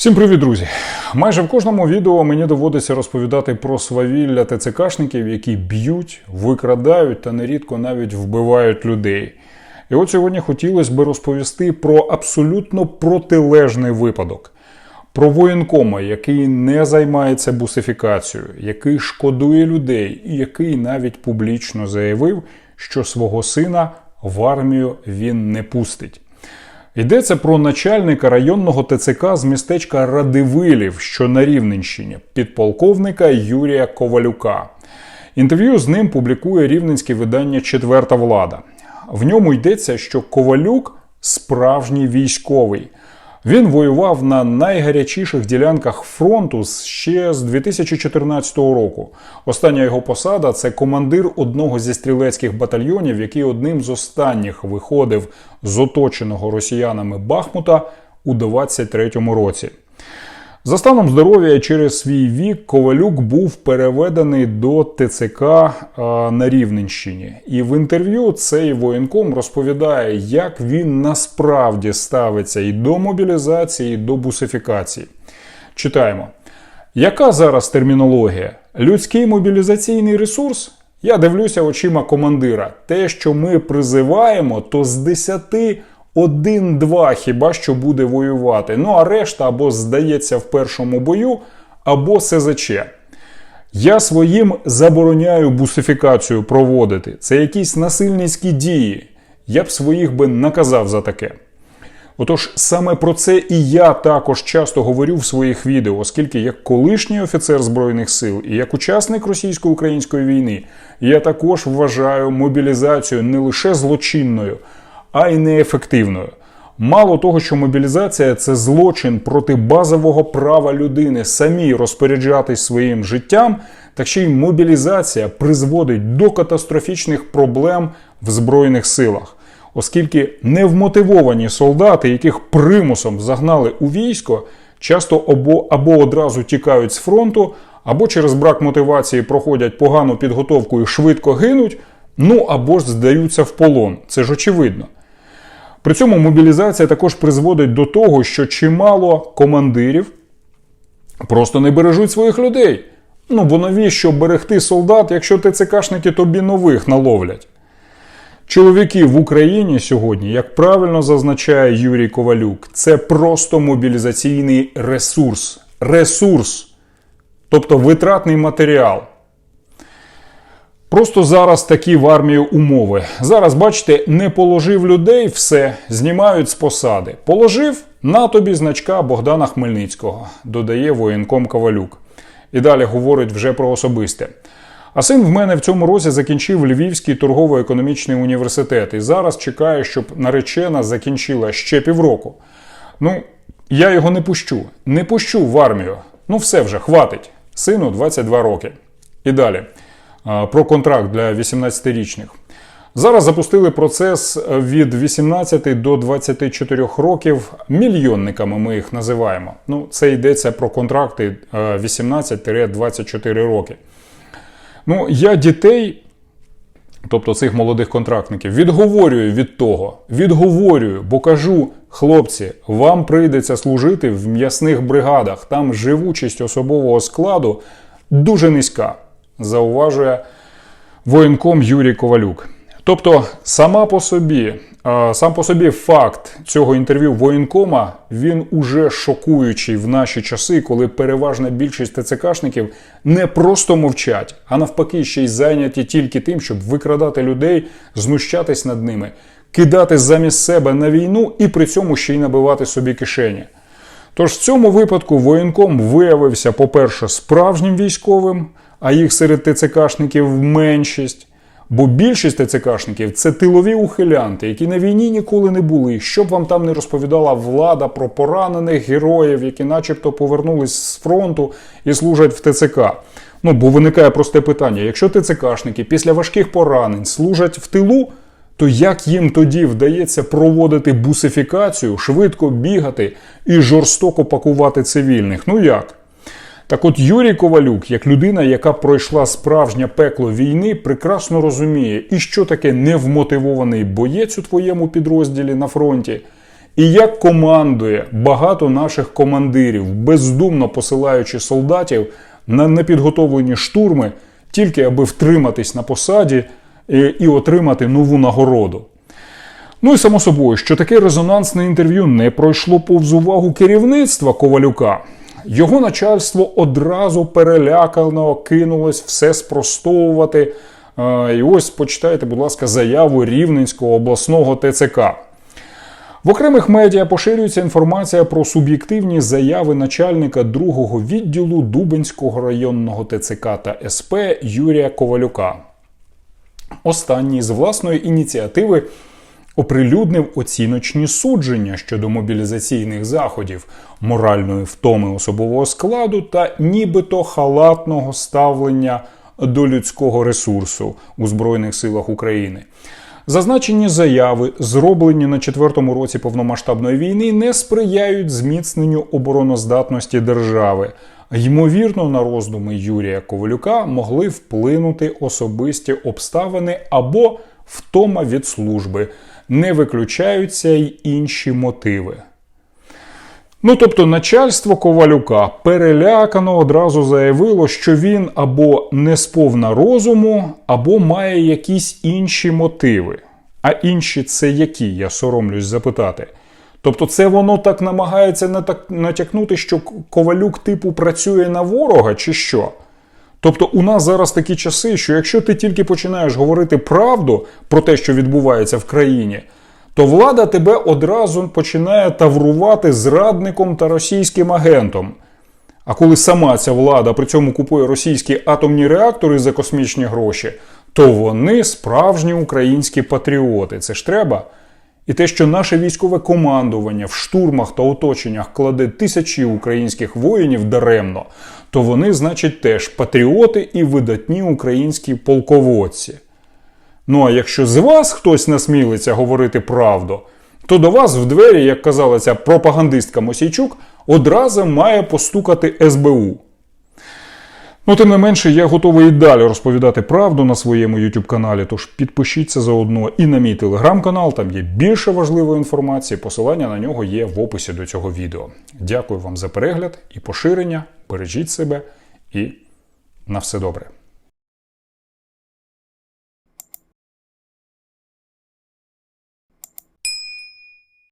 Всім привіт, друзі! Майже в кожному відео мені доводиться розповідати про свавілля ТЦКшників, які б'ють, викрадають та нерідко навіть вбивають людей. І от сьогодні хотілося би розповісти про абсолютно протилежний випадок. Про воєнкома, який не займається бусифікацією, який шкодує людей, і який навіть публічно заявив, що свого сина в армію він не пустить. Йдеться про начальника районного ТЦК з містечка Радивилів, що на Рівненщині, підполковника Юрія Ковалюка. Інтерв'ю з ним публікує рівненське видання Четверта влада. В ньому йдеться, що Ковалюк справжній військовий. Він воював на найгарячіших ділянках фронту ще з 2014 року. Остання його посада це командир одного зі стрілецьких батальйонів, який одним з останніх виходив з оточеного росіянами Бахмута у 23-му році. За станом здоров'я через свій вік Ковалюк був переведений до ТЦК на Рівненщині. І в інтерв'ю цей воєнком розповідає, як він насправді ставиться і до мобілізації, і до бусифікації. Читаємо. Яка зараз термінологія? Людський мобілізаційний ресурс? Я дивлюся очима командира. Те, що ми призиваємо, то з 10 один-два хіба що буде воювати. Ну а решта або здається в першому бою, або СЗЧ. Я своїм забороняю бусифікацію проводити. Це якісь насильницькі дії. Я б своїх би наказав за таке. Отож, саме про це і я також часто говорю в своїх відео, оскільки як колишній офіцер Збройних сил і як учасник російсько-української війни, я також вважаю мобілізацію не лише злочинною, а й неефективною. Мало того, що мобілізація це злочин проти базового права людини самі розпоряджатись своїм життям, так ще й мобілізація призводить до катастрофічних проблем в Збройних силах, оскільки невмотивовані солдати, яких примусом загнали у військо, часто або, або одразу тікають з фронту, або через брак мотивації проходять погану підготовку і швидко гинуть, ну або ж здаються в полон. Це ж очевидно. При цьому мобілізація також призводить до того, що чимало командирів просто не бережуть своїх людей. Ну бо навіщо берегти солдат, якщо ТЦКшники тобі нових наловлять? Чоловіки в Україні сьогодні, як правильно зазначає Юрій Ковалюк, це просто мобілізаційний ресурс. Ресурс, тобто витратний матеріал. Просто зараз такі в армію умови. Зараз, бачите, не положив людей, все, знімають з посади. Положив на тобі значка Богдана Хмельницького, додає воєнком Ковалюк. І далі говорить вже про особисте. А син в мене в цьому році закінчив Львівський торгово-економічний університет і зараз чекає, щоб наречена закінчила ще півроку. Ну, я його не пущу. Не пущу в армію. Ну, все вже, хватить. Сину 22 роки. І далі про контракт для 18-річних. Зараз запустили процес від 18 до 24 років. Мільйонниками ми їх називаємо. Ну, це йдеться про контракти 18-24 роки. Ну, я дітей, тобто цих молодих контрактників, відговорюю від того. Відговорюю, бо кажу, хлопці, вам прийдеться служити в м'ясних бригадах. Там живучість особового складу дуже низька зауважує воєнком Юрій Ковалюк. Тобто, сама по собі, сам по собі факт цього інтерв'ю воєнкома він уже шокуючий в наші часи, коли переважна більшість ТЦКшників не просто мовчать, а навпаки, ще й зайняті тільки тим, щоб викрадати людей, знущатись над ними, кидати замість себе на війну і при цьому ще й набивати собі кишені. Тож в цьому випадку воєнком виявився, по-перше, справжнім військовим а їх серед ТЦКшників меншість. Бо більшість ТЦКшників це тилові ухилянти, які на війні ніколи не були. Щоб вам там не розповідала влада про поранених героїв, які, начебто, повернулись з фронту і служать в ТЦК. Ну бо виникає просте питання: якщо ТЦКшники після важких поранень служать в тилу, то як їм тоді вдається проводити бусифікацію, швидко бігати і жорстоко пакувати цивільних? Ну як? Так от Юрій Ковалюк, як людина, яка пройшла справжнє пекло війни, прекрасно розуміє, і що таке невмотивований боєць у твоєму підрозділі на фронті, і як командує багато наших командирів, бездумно посилаючи солдатів на непідготовлені штурми, тільки аби втриматись на посаді і, і отримати нову нагороду. Ну і само собою, що таке резонансне інтерв'ю не пройшло повз увагу керівництва Ковалюка. Його начальство одразу перелякано кинулось все спростовувати. І ось почитайте, будь ласка, заяву Рівненського обласного ТЦК. В окремих медіа поширюється інформація про суб'єктивні заяви начальника другого відділу Дубенського районного ТЦК та СП Юрія Ковалюка. Останній з власної ініціативи оприлюднив оціночні судження щодо мобілізаційних заходів, моральної втоми особового складу та нібито халатного ставлення до людського ресурсу у Збройних силах України. Зазначені заяви, зроблені на четвертому році повномасштабної війни, не сприяють зміцненню обороноздатності держави. Ймовірно, на роздуми Юрія Ковалюка могли вплинути особисті обставини або втома від служби. Не виключаються й інші мотиви. Ну, тобто, начальство Ковалюка перелякано одразу заявило, що він або не сповна розуму, або має якісь інші мотиви. А інші це які, я соромлюсь запитати. Тобто, це воно так намагається натякнути, що Ковалюк типу працює на ворога, чи що? Тобто, у нас зараз такі часи, що якщо ти тільки починаєш говорити правду про те, що відбувається в країні, то влада тебе одразу починає таврувати зрадником та російським агентом. А коли сама ця влада при цьому купує російські атомні реактори за космічні гроші, то вони справжні українські патріоти. Це ж треба. І те, що наше військове командування в штурмах та оточеннях кладе тисячі українських воїнів даремно, то вони, значить, теж патріоти і видатні українські полководці. Ну а якщо з вас хтось насмілиться говорити правду, то до вас в двері, як казала ця пропагандистка Мосійчук, одразу має постукати СБУ. Ну, тим не менше, я готовий і далі розповідати правду на своєму YouTube каналі. Тож підпишіться заодно і на мій телеграм-канал, там є більше важливої інформації. Посилання на нього є в описі до цього відео. Дякую вам за перегляд і поширення. Бережіть себе і на все добре.